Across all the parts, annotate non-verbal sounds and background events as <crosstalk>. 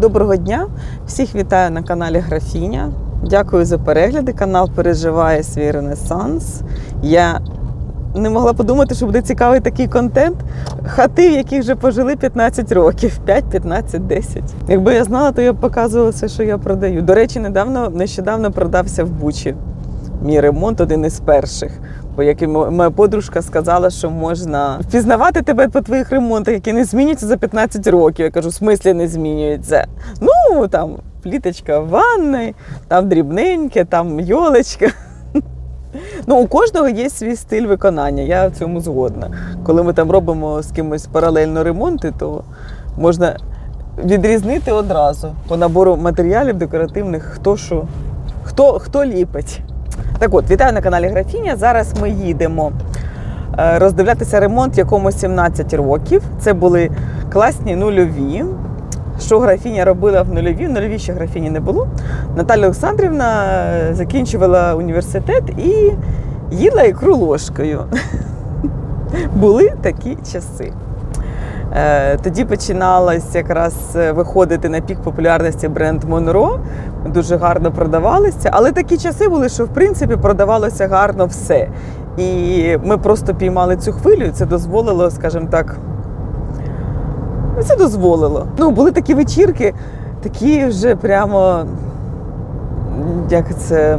Доброго дня! Всіх вітаю на каналі Графіня. Дякую за перегляди. Канал переживає свій ренесанс. Я не могла подумати, що буде цікавий такий контент. Хати, в яких вже пожили 15 років, 5, 15, 10. Якби я знала, то я б показувала все, що я продаю. До речі, недавно нещодавно продався в Бучі. Мій ремонт один із перших. Бо як і моя подружка сказала, що можна впізнавати тебе по твоїх ремонтах, які не змінюються за 15 років. Я кажу, в смислі не змінюються. Ну там пліточка в ванної, там дрібненьке, там йолочка. Ну, у кожного є свій стиль виконання, я в цьому згодна. Коли ми там робимо з кимось паралельно ремонти, то можна відрізнити одразу по набору матеріалів декоративних, хто що, хто, хто ліпить. Так от, вітаю на каналі Графіня. Зараз ми їдемо е, роздивлятися ремонт, якому 17 років. Це були класні нульові. Що графіня робила в нульові? В нульові ще графіні не було. Наталя Олександрівна е, закінчувала університет і їла ікру ложкою. <laughs> Були такі часи. Е, Тоді починалось якраз виходити на пік популярності бренд Монро. Дуже гарно продавалися. Але такі часи були, що в принципі продавалося гарно все. І ми просто піймали цю хвилю, і це дозволило, скажімо так. Це дозволило. Ну, були такі вечірки, такі вже прямо. Як це.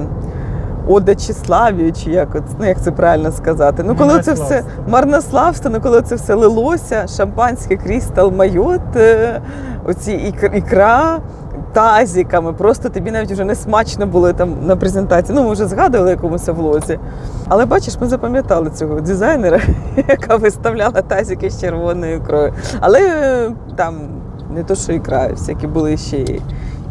Ода Числавію, чи як, от, ну, як це правильно сказати. Ну, коли це все Марнославство. марнославство, ну коли це все лилося, шампанське, крістал, майот, е, оці ікра тазіками. Просто тобі навіть вже не смачно було там на презентації. Ну, ми вже згадували якомусь влозі. Але бачиш, ми запам'ятали цього дизайнера, <laughs> яка виставляла тазики з червоною ікрою. Але е, там не то, що ікра, всякі були ще і,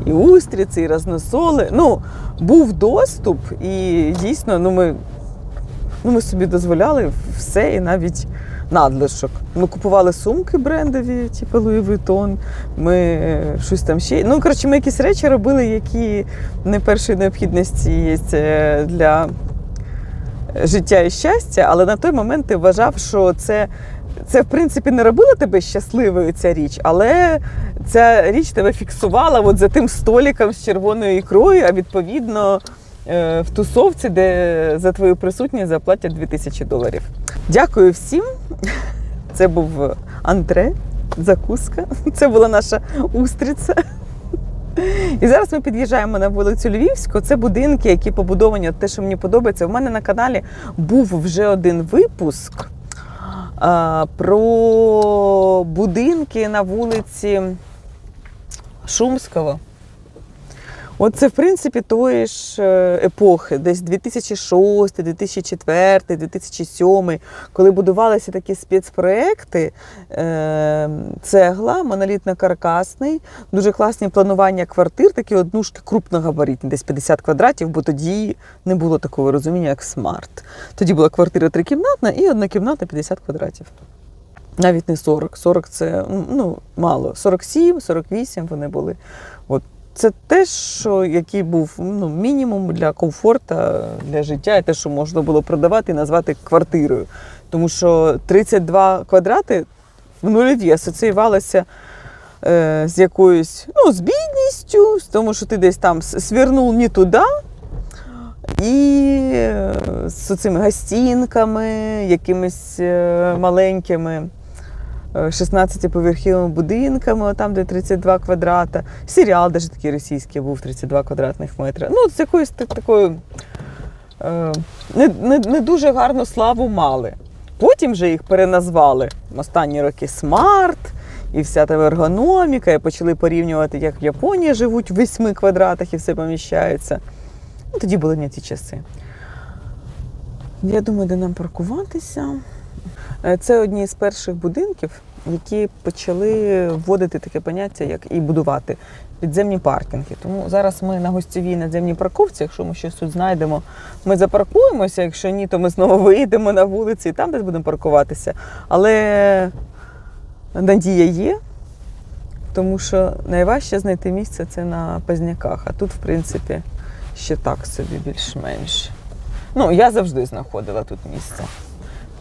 і устриці, і разносоли. Ну, був доступ, і дійсно, ну ми Ну, ми собі дозволяли все і навіть надлишок. Ми купували сумки брендові, типу Louis Vuitton, Ми е, щось там ще. Ну, коротше, ми якісь речі робили, які не першої необхідності є для життя і щастя, але на той момент ти вважав, що це. Це, в принципі, не робило тебе щасливою ця річ, але ця річ тебе фіксувала от за тим столиком з червоною ікрою, а відповідно в тусовці, де за твою присутність заплатять 2000 доларів. Дякую всім. Це був антре, закуска. Це була наша устриця. І зараз ми під'їжджаємо на вулицю Львівську. Це будинки, які побудовані. Те, що мені подобається. У мене на каналі був вже один випуск а, про будинки на вулиці Шумського. От це, в принципі, тої ж е, епохи, десь 2006, 2004, 2007, коли будувалися такі спецпроекти, е, цегла, монолітно-каркасний, дуже класні планування квартир, такі однушки крупногабаритні, десь 50 квадратів, бо тоді не було такого розуміння, як смарт. Тоді була квартира трикімнатна і однокімнатна 50 квадратів. Навіть не 40. 40 це ну, мало. 47, 48 вони були. Це те, що який був ну, мінімум для комфорту, для життя, і те, що можна було продавати і назвати квартирою. Тому що 32 квадрати в нульові асоціювалися е, з якоюсь ну, з бідністю, з тому, що ти десь там свернув не туди. І е, з цими гостінками, якимись е, маленькими. 16-поверховими будинками, там, де 32 квадрата. Серіал навіть такий російський був 32 квадратних метри. Ну, з якоюсь так- такою е, не, не, не дуже гарну славу мали. Потім вже їх переназвали в останні роки смарт і вся та ергономіка, і почали порівнювати, як в Японії живуть в 8 квадратах і все поміщається. Ну, тоді були не ті часи. Я думаю, де нам паркуватися. Е, Це одні з перших будинків, які почали вводити таке поняття, як і будувати підземні паркінги. Тому зараз ми на гостєвій надземній парковці. Якщо ми щось тут знайдемо, ми запаркуємося. Якщо ні, то ми знову <laughs> вийдемо на вулиці і там десь будемо паркуватися. Але надія є, тому що найважче знайти місце це на Пазняках. А тут, в принципі, ще так собі більш-менш. Ну, я завжди знаходила тут місце.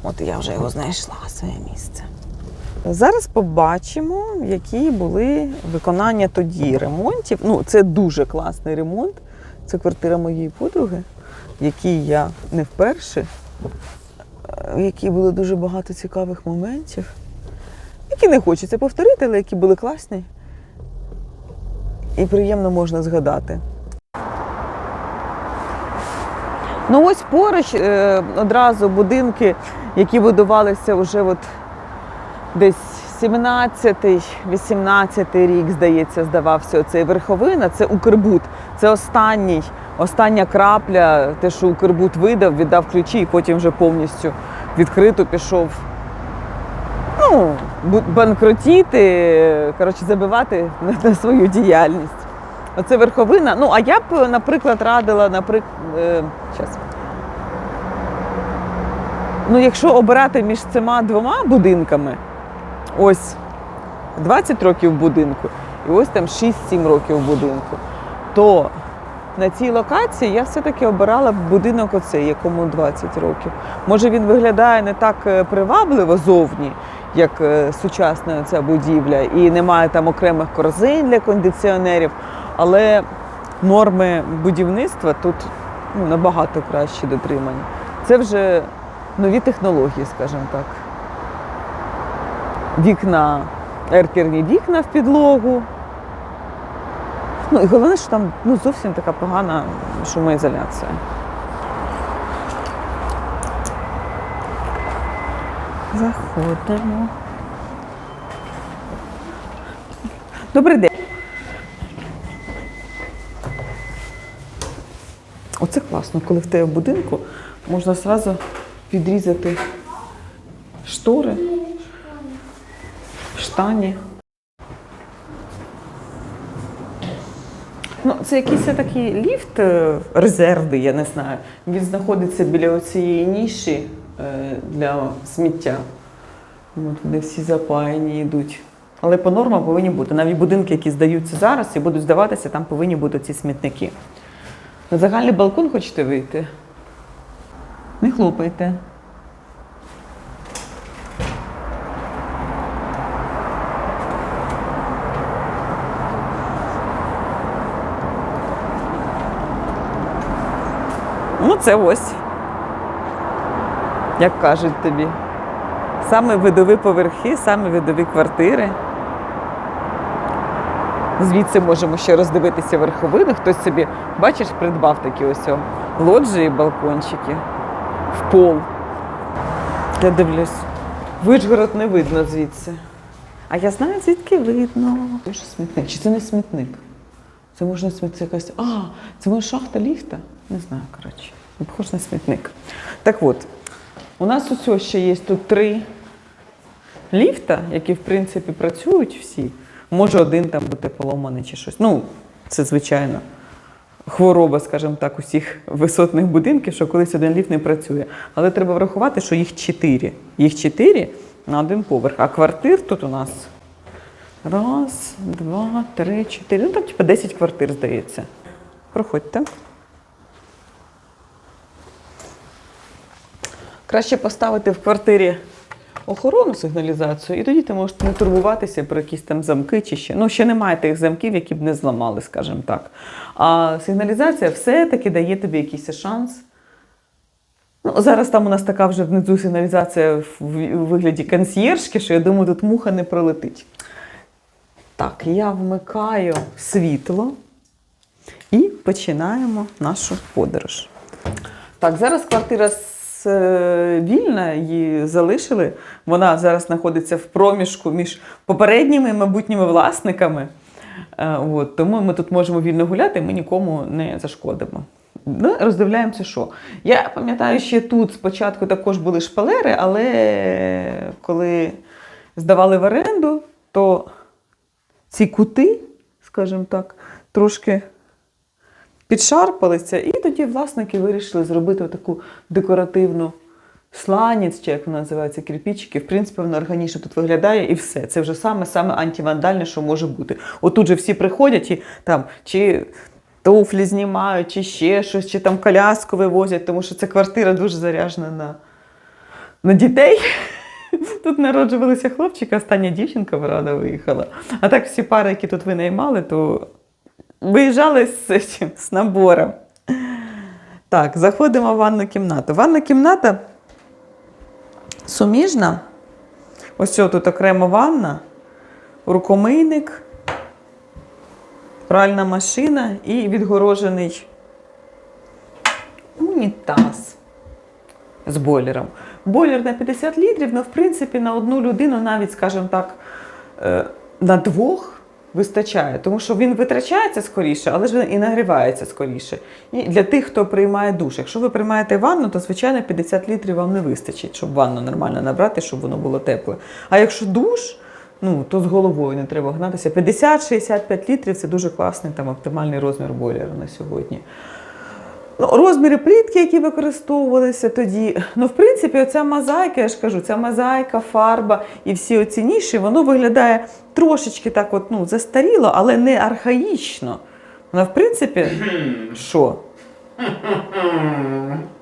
От я вже його знайшла, своє місце. Зараз побачимо, які були виконання тоді ремонтів. Ну, це дуже класний ремонт. Це квартира моєї подруги, якій я не вперше, е, в якій було дуже багато цікавих моментів, які не хочеться повторити, але які були класні. І приємно можна згадати. Ну ось поруч е, одразу будинки, які будувалися вже от десь 17-й, 18-й рік, здається, здавався оцей верховина. Це Укрбуд. Це останній, остання крапля, те, що Укрбуд видав, віддав ключі і потім вже повністю відкрито пішов. Ну, банкротіти, коротше, забивати на, свою діяльність. Оце верховина. Ну, а я б, наприклад, радила, наприклад, е. Ну, якщо обирати між цими двома будинками, ось 20 років будинку і ось там 6-7 років будинку, то на цій локації я все-таки обирала будинок оцей, якому 20 років. Може він виглядає не так е, привабливо зовні, як е, сучасна ця будівля, і немає там окремих корзин для кондиціонерів, але норми будівництва тут ну, набагато краще дотримані. Це вже нові технології, скажімо так. Вікна, еркерні вікна в підлогу. Ну і головне, що там ну, зовсім така погана шумоізоляція. Заходимо. Добрий день. Оце класно, коли в тебе в будинку можна одразу відрізати штори, штані. Ну, це якийсь такий ліфт е, резервний, я не знаю. Він знаходиться біля цієї ніші е, для сміття. От вони всі запаяні йдуть. Але по нормам повинні бути. Навіть будинки, які здаються зараз і будуть здаватися, там повинні бути ці смітники. На загальний балкон хочете вийти? Не хлопайте. Ну, це ось. Як кажуть тобі. Саме видові поверхи, саме видові квартири. Звідси можемо ще роздивитися верховину. Хтось собі, бачиш, придбав такі ось лоджії, балкончики в пол. Я дивлюсь. Вишгород не видно звідси. А я знаю, звідки видно. Це що смітник? Чи це не смітник? Це можна смітник якась. А, це може шахта ліфта? Не знаю, коротше. Не похож на смітник. Так от, у нас ось ще є тут три ліфта, які в принципі працюють всі. Може один там бути поломаний чи щось. Ну, це звичайно хвороба, скажімо так, усіх висотних будинків, що колись один ліфт не працює. Але треба врахувати, що їх чотири. Їх чотири на один поверх. А квартир тут у нас раз, два, три, чотири. Ну там типу 10 квартир, здається. Проходьте. Краще поставити в квартирі охоронну сигналізацію, і тоді ти можеш не турбуватися про якісь там замки чи ще. Ну, ще немає тих замків, які б не зламали, скажімо так. А сигналізація все-таки дає тобі якийсь шанс. Ну, зараз там у нас така вже внизу сигналізація в вигляді консьєржки, що я думаю, тут муха не пролетить. Так, я вмикаю світло і починаємо нашу подорож. Так, зараз квартира е, вільна, її залишили. Вона зараз знаходиться в проміжку між попередніми майбутніми власниками. Е, От, тому ми тут можемо вільно гуляти, ми нікому не зашкодимо. Ну, роздивляємося, що. Я пам'ятаю, ще тут спочатку також були шпалери, але коли здавали в оренду, то ці кути, скажімо так, трошки підшарпалися, і тоді власники вирішили зробити таку декоративну сланець, чи як вона називається, кирпичики. В принципі, воно органічно тут виглядає і все. Це вже саме-саме антивандальне, що може бути. Отут же всі приходять і там чи туфлі знімають, чи ще щось, чи там коляску вивозять, тому що ця квартира дуже заряжена на, на дітей. <laughs> Тут народжувалися хлопчики, остання дівчинка в рада виїхала. А так всі пари, які тут винаймали, то виїжджали з, цим, з набором. Так, заходимо в ванну кімнату. Ванна кімната суміжна. Ось тут окремо ванна, рукомийник, пральна машина і відгорожений унітаз з бойлером. Бойлер на 50 літрів, ну, в принципі, на одну людину, навіть, скажімо так, е, на двох вистачає, тому що він витрачається скоріше, але ж він і нагрівається скоріше. І для тих, хто приймає душ. Якщо ви приймаєте ванну, то звичайно 50 літрів вам не вистачить, щоб ванну нормально набрати, щоб воно було тепле. А якщо душ, ну то з головою не треба гнатися. 50-65 літрів це дуже класний там оптимальний розмір бойлера на сьогодні. Ну, розміри плітки, які використовувалися тоді. Ну, в принципі, оця мозаїка, я ж кажу, ця мозаїка, фарба і всі оці ніші, воно виглядає трошечки так, от, ну, застаріло, але не архаїчно. Вона, в принципі, <clears throat> що? <clears throat>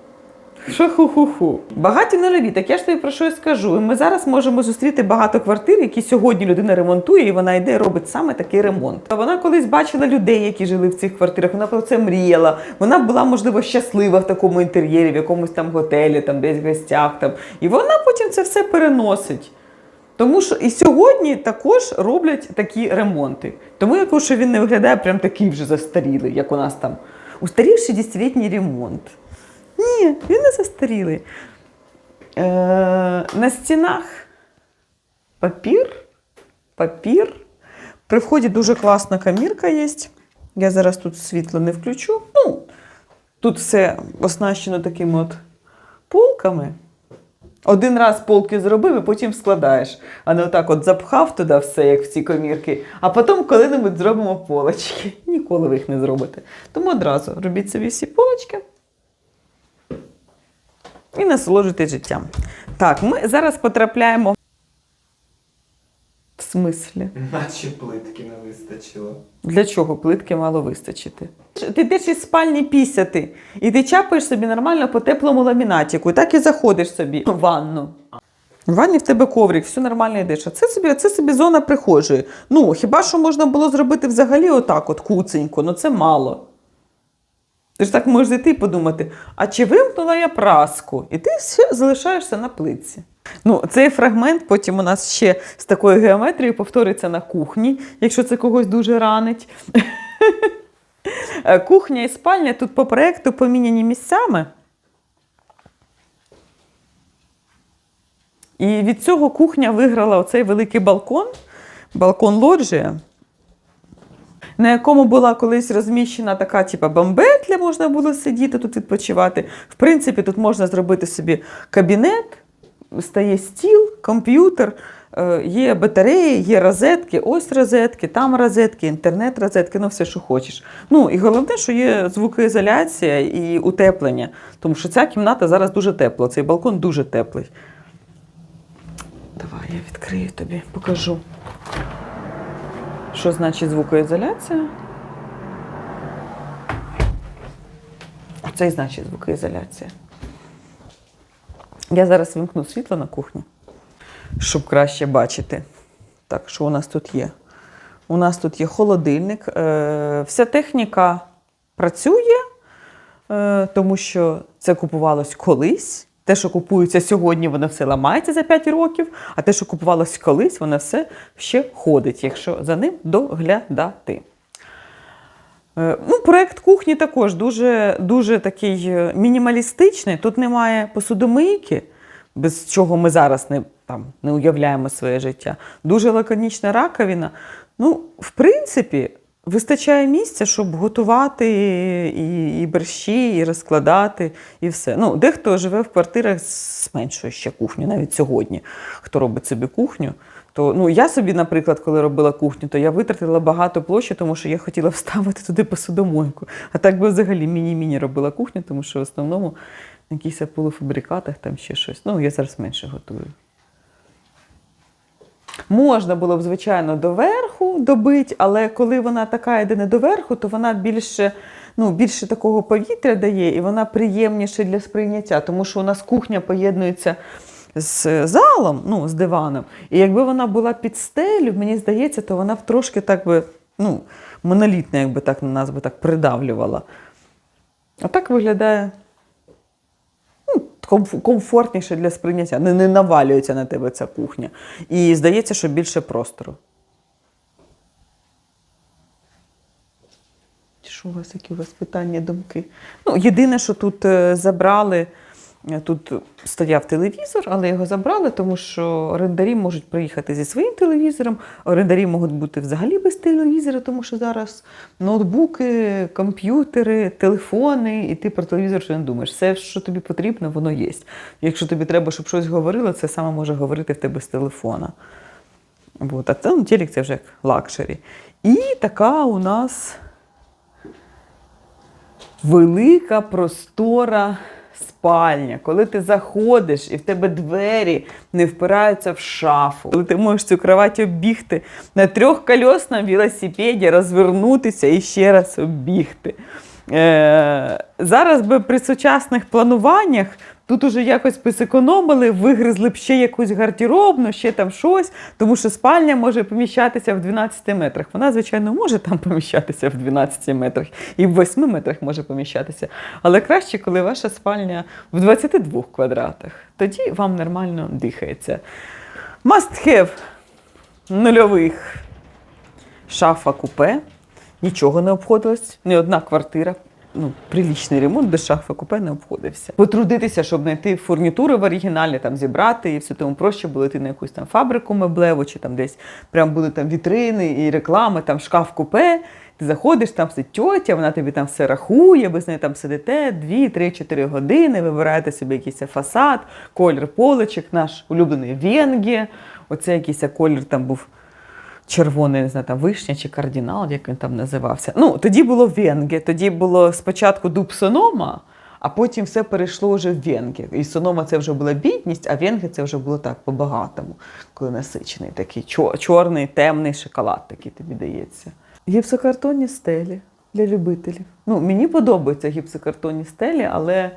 Що ху-ху-ху. Багаті не нові, так я ж тобі про що я скажу. І ми зараз можемо зустріти багато квартир, які сьогодні людина ремонтує, і вона йде робить саме такий ремонт. Вона колись бачила людей, які жили в цих квартирах. Вона про це мріяла. Вона була, можливо, щаслива в такому інтер'єрі, в якомусь там готелі, там десь в гостях. Там. І вона потім це все переносить. Тому що і сьогодні також роблять такі ремонти. Тому я кажу, що він не виглядає прям такий вже застарілий, як у нас там. Устарівший десятилітній ремонт. Ні, він не застарілий. Е, на стінах папір, папір. При вході дуже класна камірка є. Я зараз тут світло не включу. Ну, тут все оснащено такими от полками. Один раз полки зробив і потім складаєш. А не отак от запхав туди все, як в ці комірки, а потім коли-небудь зробимо полочки. Ніколи ви їх не зробите. Тому одразу робіть собі всі полочки і насолоджуйтесь життям. Так, ми зараз потрапляємо. В смислі? Наче плитки не вистачило. Для чого плитки мало вистачити? Ти йдеш із спальні пісяти, і ти чапаєш собі нормально по теплому ламінатіку, і так і заходиш собі в ванну. В ванні в тебе коврик, все нормально йдеш. А це собі, це собі зона прихожої. Ну, хіба що можна було зробити взагалі отак, от куценько, ну це мало. Ти ж так можеш зайти і подумати, а чи вимкнула я праску? І ти все залишаєшся на плитці. Ну, цей фрагмент потім у нас ще з такою геометрією повториться на кухні, якщо це когось дуже ранить. <laughs> Кухня і спальня тут по проєкту поміняні місцями. І від цього кухня виграла оцей великий балкон, балкон лоджія, на якому була колись розміщена така, типа бомбетля, можна було сидіти тут відпочивати. В принципі, тут можна зробити собі кабінет, стає стіл, комп'ютер, е, є батареї, є розетки, ось розетки, там розетки, інтернет-розетки, ну все, що хочеш. Ну і головне, що є звукоізоляція і утеплення, тому що ця кімната зараз дуже тепла, цей балкон дуже теплий. Давай я відкрию тобі, покажу. Що значить звукоізоляція? Це і значить звукоізоляція. Я зараз вимкну світло на кухні, щоб краще бачити. Так, що у нас тут є? У нас тут є холодильник. Е, вся техніка працює, е, тому що це купувалось колись. Те, що купується сьогодні, воно все ламається за 5 років, а те, що купувалось колись, воно все ще ходить, якщо за ним доглядати. Е, Ну, проект кухні також дуже, дуже такий е, мінімалістичний. Тут немає посудомийки, без чого ми зараз не, там, не уявляємо своє життя. Дуже лаконічна раковина. Ну, в принципі, вистачає місця, щоб готувати і, і борщі, і розкладати, і все. Ну, дехто живе в квартирах з меншою ще кухню, навіть сьогодні, хто робить собі кухню. То ну я собі, наприклад, коли робила кухню, то я витратила багато площі, тому що я хотіла вставити <laughs> туди посудомойку. А так би взагалі міні-міні робила кухню, тому що в основному на якихось полуфабрикатах там ще щось. Ну, я зараз менше готую. Можна було б, звичайно, добити, але коли вона така йде не доверху, то вона більше, ну, більше такого повітря дає і вона приємніша для сприйняття, тому що у нас кухня поєднується з залом, ну, з диваном. І якби вона була під стелю, мені здається, то вона б трошки так би, ну, монолітно, якби так на нас би так придавлювала. А так виглядає ну, комф- комфортніше для сприйняття. Не, не навалюється на тебе ця кухня. І здається, що більше простору. Що у вас, які у вас питання, думки? Ну, єдине, що тут е, забрали, е, тут стояв телевізор, але його забрали, тому що орендарі можуть приїхати зі своїм телевізором, орендарі можуть бути взагалі без телевізора, тому що зараз ноутбуки, комп'ютери, телефони, і ти про телевізор що не думаєш. Все, що тобі потрібно, воно є. Якщо тобі треба, щоб щось говорило, це саме може говорити в тебе з телефона. От. А це ну, телек це вже як лакшері. І така у нас велика простора спальня. Коли ти заходиш і в тебе двері не впираються в шафу, коли ти можеш цю кровать обігти на трьохкольосному велосипеді, розвернутися і ще раз обігти. Е, зараз би при сучасних плануваннях тут уже якось би зекономили, вигризли б ще якусь гардеробну, ще там щось, тому що спальня може поміщатися в 12 метрах. Вона, звичайно, може там поміщатися в 12 метрах і в 8 метрах може поміщатися. Але краще, коли ваша спальня в 22 квадратах. Тоді вам нормально дихається. Must have нульових шафа купе. Нічого не обходилось, ні одна квартира. Ну, прилічний ремонт без шафи купе не обходився. Потрудитися, щоб знайти фурнітури в оригіналі, там зібрати і все тому проще було йти на якусь там фабрику меблеву, чи там десь прям були там вітрини і реклами, там шкаф купе. Ти заходиш, там сидить тьотя, вона тобі там все рахує, ви з нею там сидите 2, 3, 4 години, вибираєте собі якийсь фасад, колір поличок, наш улюблений Венге. Оце якийсь колір там був червоний, не знаю, там вишня чи кардинал, як він там називався. Ну, тоді було венге, тоді було спочатку дуб сонома, а потім все перейшло вже в венге. І сонома це вже була бідність, а венге це вже було так по-багатому, коли насичений такий чорний, темний шоколад такий тобі дається. Гіпсокартонні стелі для любителів. Ну, мені подобаються гіпсокартонні стелі, але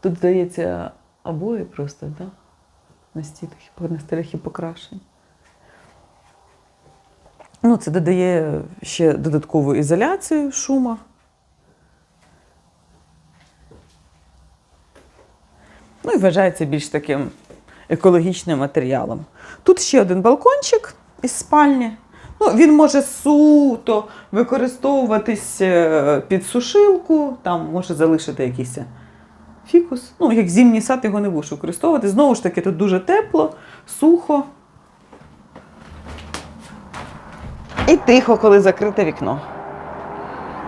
тут, здається, обої просто, да? На стінах, на стелях і покрашені. Ну, це додає ще додаткову ізоляцію шума. Ну і вважається більш таким екологічним матеріалом. Тут ще один балкончик із спальні. Ну, він може суто використовуватись е, під сушилку, там може залишити якийсь фікус. Ну, як зимній сад його не будеш використовувати. Знову ж таки, тут дуже тепло, сухо. І тихо, коли закрите вікно.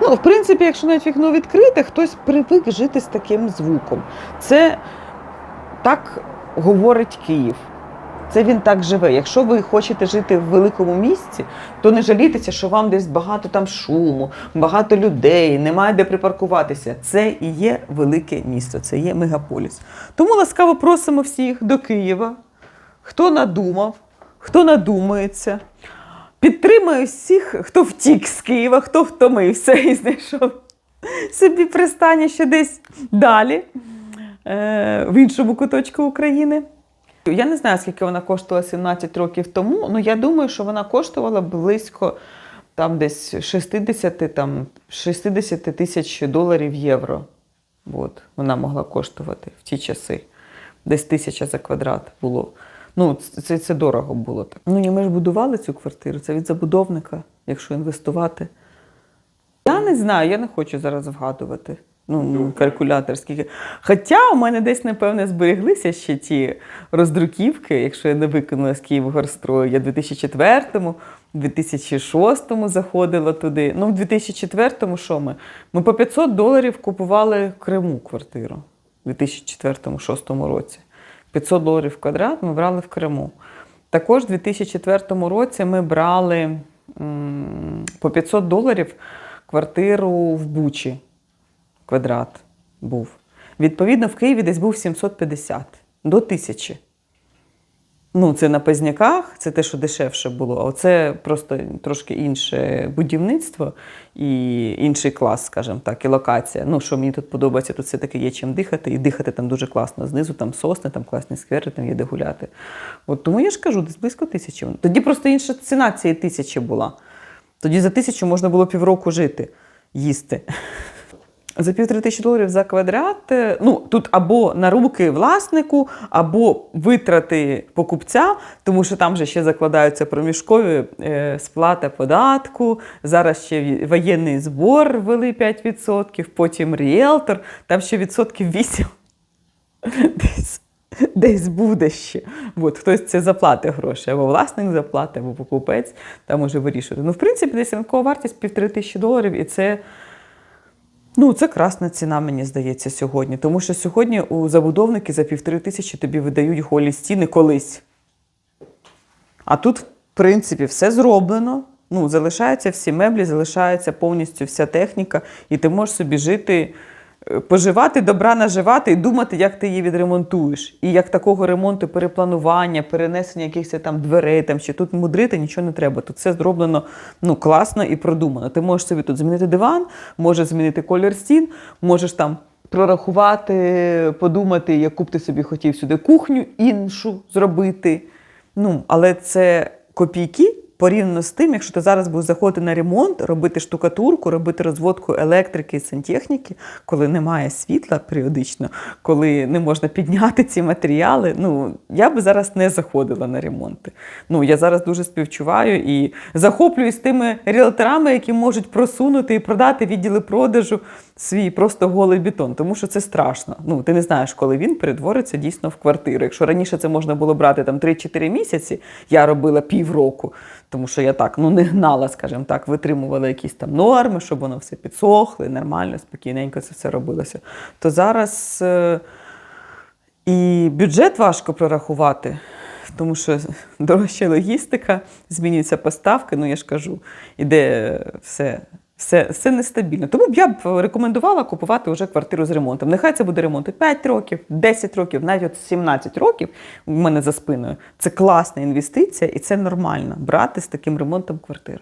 Ну, в принципі, якщо навіть вікно відкрите, хтось привик жити з таким звуком. Це так говорить Київ. Це він так живе. Якщо ви хочете жити в великому місті, то не жалійтеся, що вам десь багато там шуму, багато людей, немає де припаркуватися. Це і є велике місто, це є мегаполіс. Тому ласкаво просимо всіх до Києва. Хто надумав, хто надумається. Підтримую всіх, хто втік з Києва, хто втомився і знайшов собі пристаніще десь далі, е, в іншому куточку України. Я не знаю, скільки вона коштувала 17 років тому, але я думаю, що вона коштувала близько там десь 60, там, 60 тисяч доларів євро. От, вона могла коштувати в ті часи. Десь тисяча за квадрат було. Ну, це, це дорого було так. Ну, ні, ми ж будували цю квартиру, це від забудовника, якщо інвестувати. Я не знаю, я не хочу зараз вгадувати. Ну, калькулятор скільки. Хоча у мене десь, напевне, збереглися ще ті роздруківки, якщо я не виконала з Київгорстрою. Я в 2004-му, в 2006-му заходила туди. Ну, в 2004-му що ми? Ми по 500 доларів купували в Криму квартиру у 2004-2006 році. 500 доларів квадрат ми брали в Криму. Також у 2004 році ми брали по 500 доларів квартиру в Бучі. Квадрат був. Відповідно, в Києві десь був 750 до 1000. Ну, це на Пазняках, це те, що дешевше було. А оце просто трошки інше будівництво і інший клас, скажімо так, і локація. Ну, що мені тут подобається, тут все-таки є чим дихати, і дихати там дуже класно. Знизу там сосни, там класні сквери, там є де гуляти. От тому я ж кажу, десь близько тисячі. Тоді просто інша ціна цієї тисячі була. Тоді за тисячу можна було півроку жити, їсти. За півтори тисячі доларів за квадрат. е, Ну тут або на руки власнику, або витрати покупця, тому що там же ще закладаються проміжкові е, сплата податку. Зараз ще воєнний збор ввели 5%, потім ріелтор, там ще відсотків 8 десь, десь буде ще. От, хтось це заплатить гроші, або власник заплатить, або покупець, там може вирішувати. Ну, в принципі, десь ринкова вартість півтори тисячі доларів, і це. Ну, це красна ціна, мені здається, сьогодні. Тому що сьогодні у забудовники за півтори тисячі тобі видають голі стіни колись. А тут, в принципі, все зроблено. Ну, залишаються всі меблі, залишається повністю вся техніка, і ти можеш собі жити, поживати, добра наживати і думати, як ти її відремонтуєш. І як такого ремонту, перепланування, перенесення якихось там дверей, там чи тут мудрити нічого не треба. Тут все зроблено ну, класно і продумано. Ти можеш собі тут змінити диван, можеш змінити колір стін, можеш там прорахувати, подумати, яку б ти собі хотів сюди кухню іншу зробити. Ну, але це копійки порівняно з тим, якщо ти зараз будеш заходити на ремонт, робити штукатурку, робити розводку електрики і сантехніки, коли немає світла періодично, коли не можна підняти ці матеріали. Ну, я би зараз не заходила на ремонти. Ну, я зараз дуже співчуваю і захоплююсь тими ріелторами, які можуть просунути і продати відділи продажу свій просто голий бетон, тому що це страшно. Ну, ти не знаєш, коли він перетвориться дійсно в квартиру. Якщо раніше це можна було брати там 3-4 місяці, я робила півроку, тому що я так ну не гнала, скажімо так, витримувала якісь там норми, щоб воно все підсохло, нормально, спокійненько це все робилося. То зараз е, і бюджет важко прорахувати. Тому що дорожча логістика, змінюються поставки, ну я ж кажу, іде все, все, все нестабільно. Тому б я б рекомендувала купувати вже квартиру з ремонтом. Нехай це буде ремонт і 5 років, 10 років, навіть от 17 років у мене за спиною. Це класна інвестиція, і це нормально брати з таким ремонтом квартири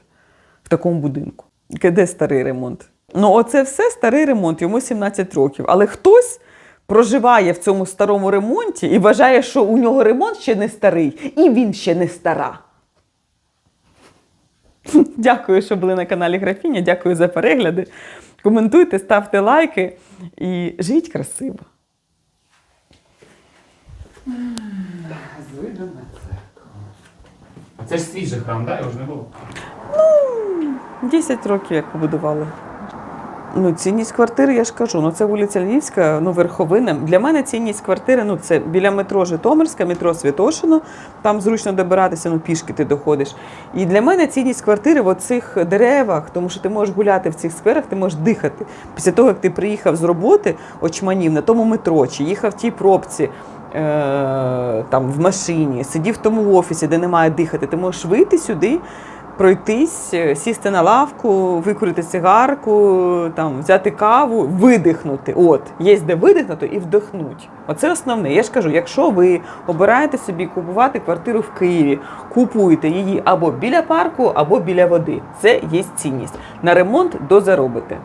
в такому будинку. Де старий ремонт? Ну, оце все старий ремонт, йому 17 років. Але хтось проживає в цьому старому ремонті і вважає, що у нього ремонт ще не старий, і він ще не стара. <laughs> Дякую, що були на каналі Графіня. Дякую за перегляди. Коментуйте, ставте лайки і живіть красиво. З видом на церкву. А це ж свіжий храм, да? Його ж не було. 10 років як побудували. Ну, цінність квартири, я ж кажу, ну це вулиця Львівська, ну верховина. Для мене цінність квартири, ну це біля метро Житомирська, метро Святошино, там зручно добиратися, ну пішки ти доходиш. І для мене цінність квартири в оцих деревах, тому що ти можеш гуляти в цих скверах, ти можеш дихати. Після того, як ти приїхав з роботи, очманів на тому метро, чи їхав в тій пробці. Е, там в машині, сидів в тому офісі, де немає дихати, ти можеш вийти сюди, пройтись, е, сісти на лавку, викурити цигарку, там, взяти каву, видихнути. От, є де видихнути і вдихнути. Оце основне. Я ж кажу, якщо ви обираєте собі купувати квартиру в Києві, купуйте її або біля парку, або біля води. Це є цінність. На ремонт дозаробите.